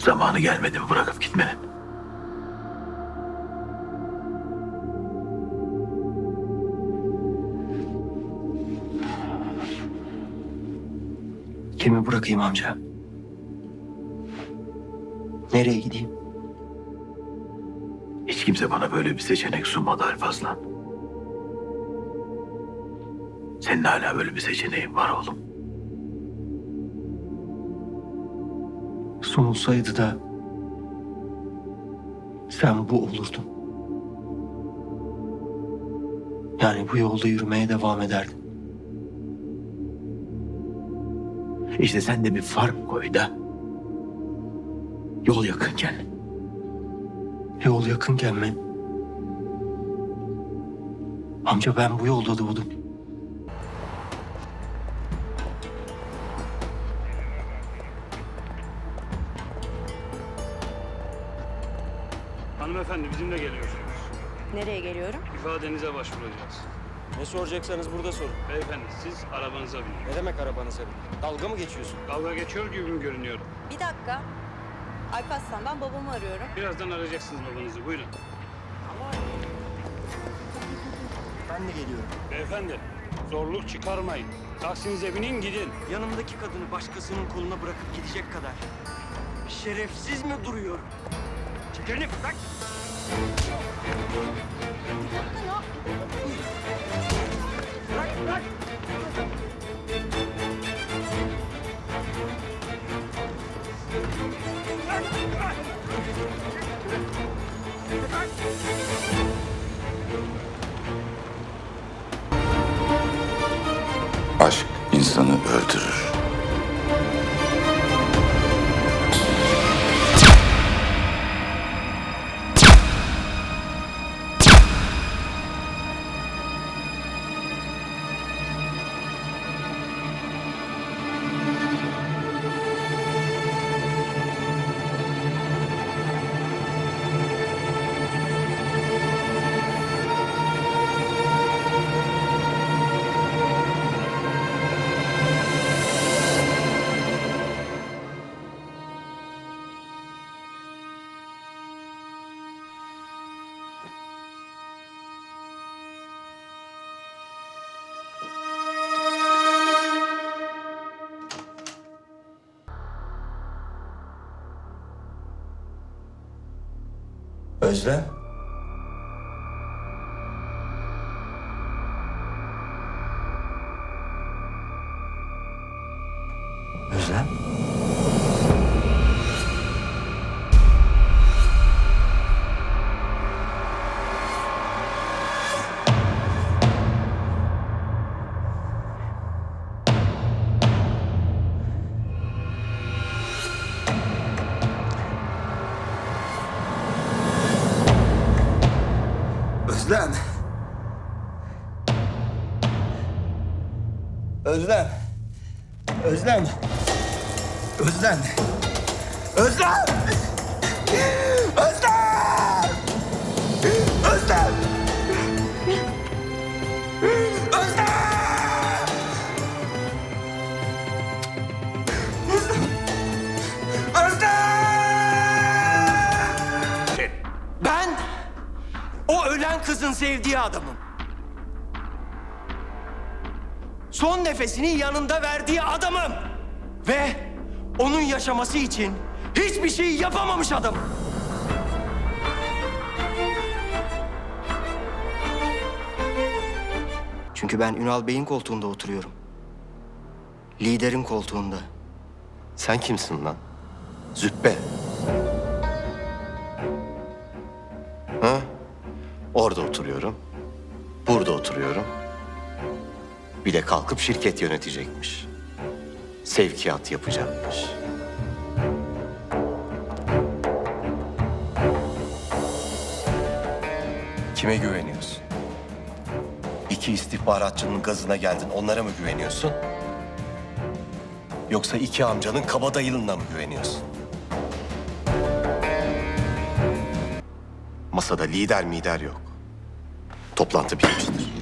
Zamanı gelmedi mi bırakıp gitmenin? Kimi bırakayım amca? Nereye gideyim? Hiç kimse bana böyle bir seçenek sunmadı Alpaslan. Senin hala böyle bir seçeneğin var oğlum. Sunulsaydı da sen bu olurdun. Yani bu yolda yürümeye devam ederdin. İşte sen de bir fark koy da yol yakınken. Yol yakınken mi? Amca ben bu yolda doğdum. Hanımefendi bizimle geliyorsunuz. Nereye geliyorum? İfadenize başvuracağız. Ne soracaksanız burada sorun. Beyefendi siz arabanıza binin. Ne demek arabanıza bin? Dalga mı geçiyorsun? Dalga geçiyor gibi mi görünüyorum? Bir dakika. Alparslan ben babamı arıyorum. Birazdan arayacaksınız babanızı. Buyurun. Ben de geliyorum. Beyefendi zorluk çıkarmayın. Taksinize binin gidin. Yanımdaki kadını başkasının koluna bırakıp gidecek kadar şerefsiz mi duruyorum? Çek elini bırak. Aşk insanı öldürür. Özlem? Özlem. Özlem. Özlem. Özlem. Özlem. Ölen kızın sevdiği adamım. Son nefesini yanında verdiği adamım. Ve onun yaşaması için hiçbir şey yapamamış adamım. Çünkü ben Ünal Bey'in koltuğunda oturuyorum. Liderin koltuğunda. Sen kimsin lan? Züppe. Ha? Orada oturuyorum. Burada oturuyorum. Bir de kalkıp şirket yönetecekmiş. Sevkiyat yapacakmış. Kime güveniyorsun? İki istihbaratçının gazına geldin, onlara mı güveniyorsun? Yoksa iki amcanın kabadayılığına mı güveniyorsun? Masada lider mider yok. Toplantı bitmiştir.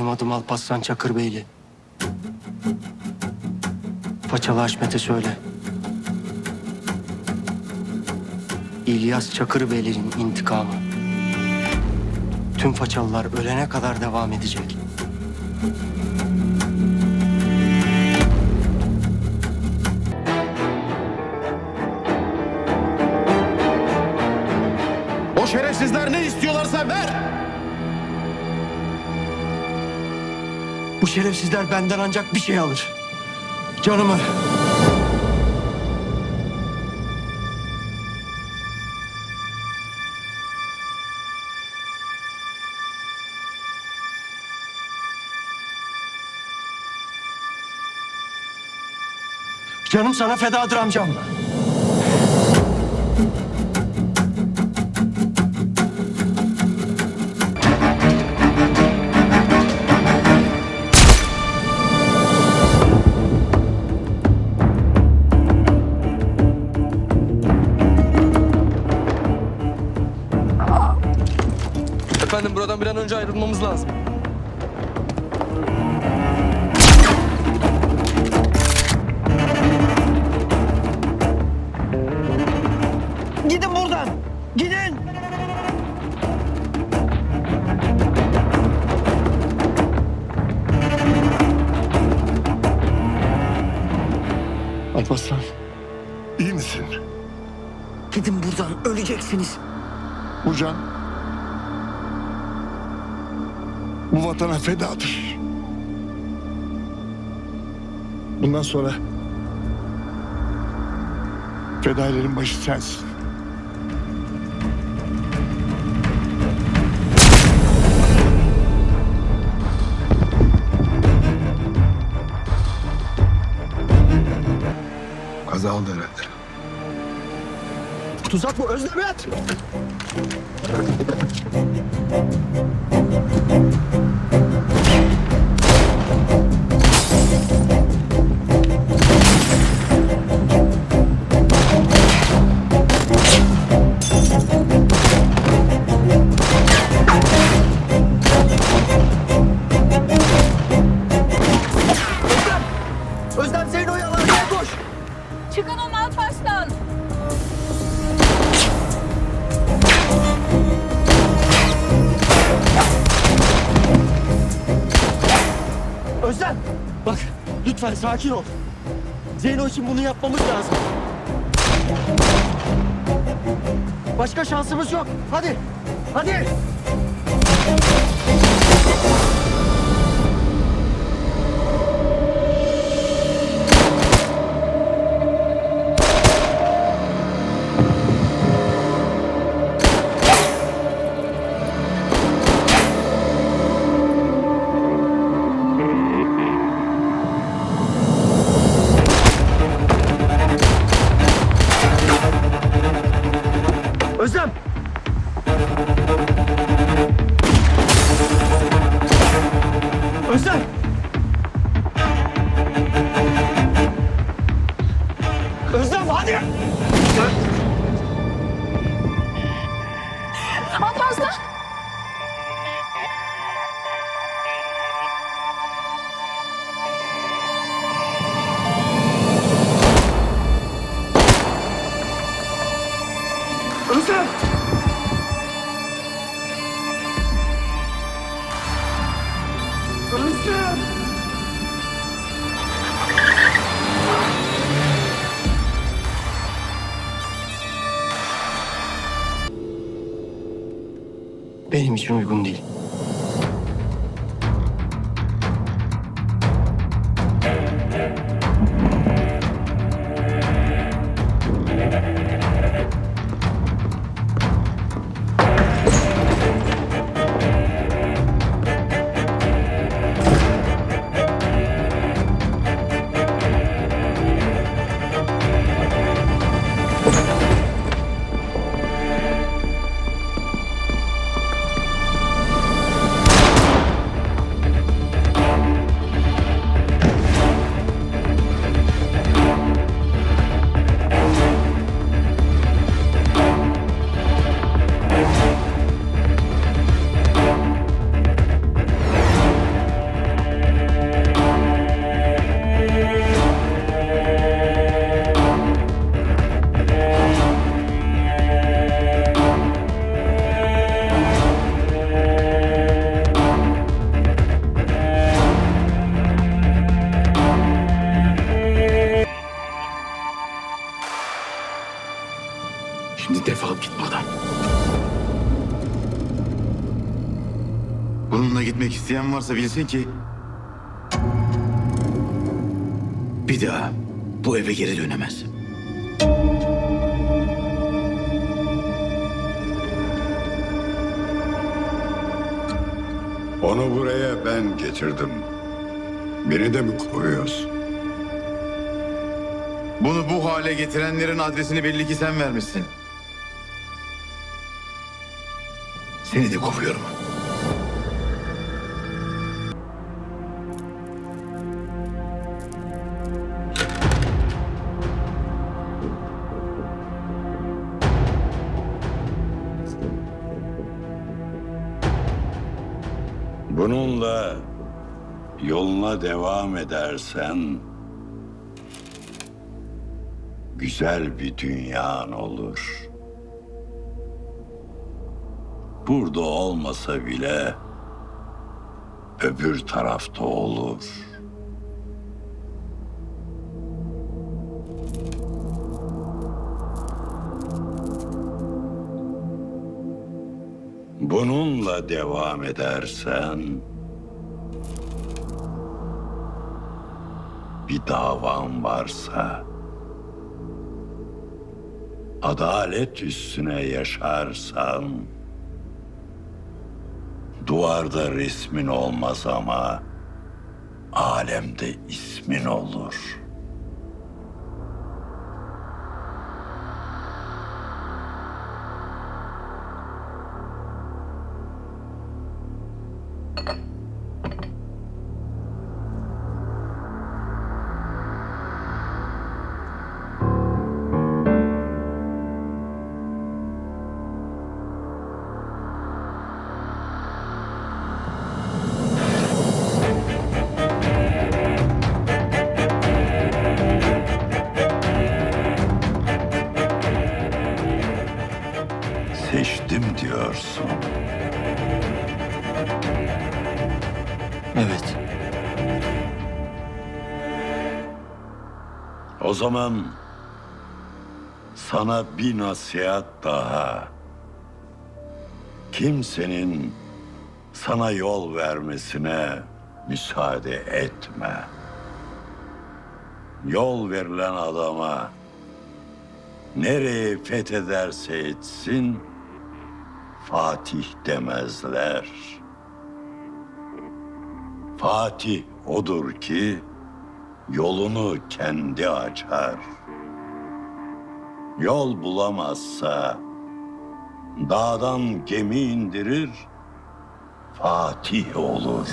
Adım Alparslan Çakırbeyli. Paçalı Haşmet'e söyle. İlyas Çakırbeyli'nin intikamı. Tüm façalılar ölene kadar devam edecek. O şerefsizler ne istiyorlarsa ver. Bu şerefsizler benden ancak bir şey alır. Canımı. Canım sana fedadır amcam. Efendim buradan bir an önce ayrılmamız lazım. Fedadır. Bundan sonra fedailerin başı sensin. Kaza oldu herhalde. Tuzak bu Özdemir. Özlem! Bak lütfen sakin ol. Zeyno için bunu yapmamız lazım. Başka şansımız yok. Hadi. Hadi. Benim için uygun değil. Varsa bilsin ki Bir daha bu eve geri dönemez. Onu buraya ben getirdim. Beni de mi koruyorsun? bunu bu hale getirenlerin adresini belli ki sen vermişsin. Seni de kovuyorum. Bununla yoluna devam edersen güzel bir dünyan olur. Burada olmasa bile öbür tarafta olur. Bununla devam edersen bir davan varsa adalet üstüne yaşarsan duvarda resmin olmaz ama alemde ismin olur.'' Seçtim diyorsun. Evet. O zaman sana bir nasihat daha. Kimsenin sana yol vermesine müsaade etme. Yol verilen adama nereye fethederse etsin Fatih demezler. Fatih odur ki yolunu kendi açar. Yol bulamazsa dağdan gemi indirir, Fatih olur.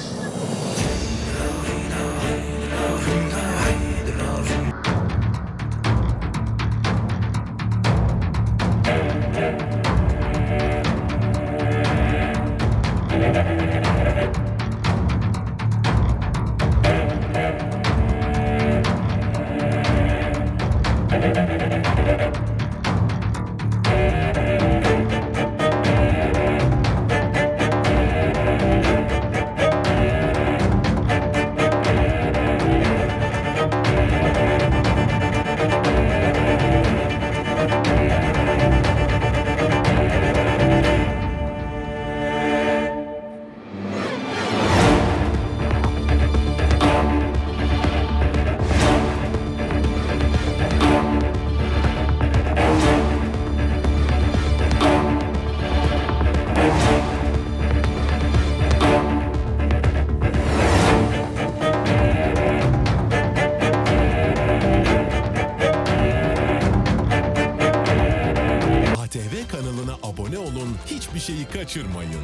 Kaçırmayın.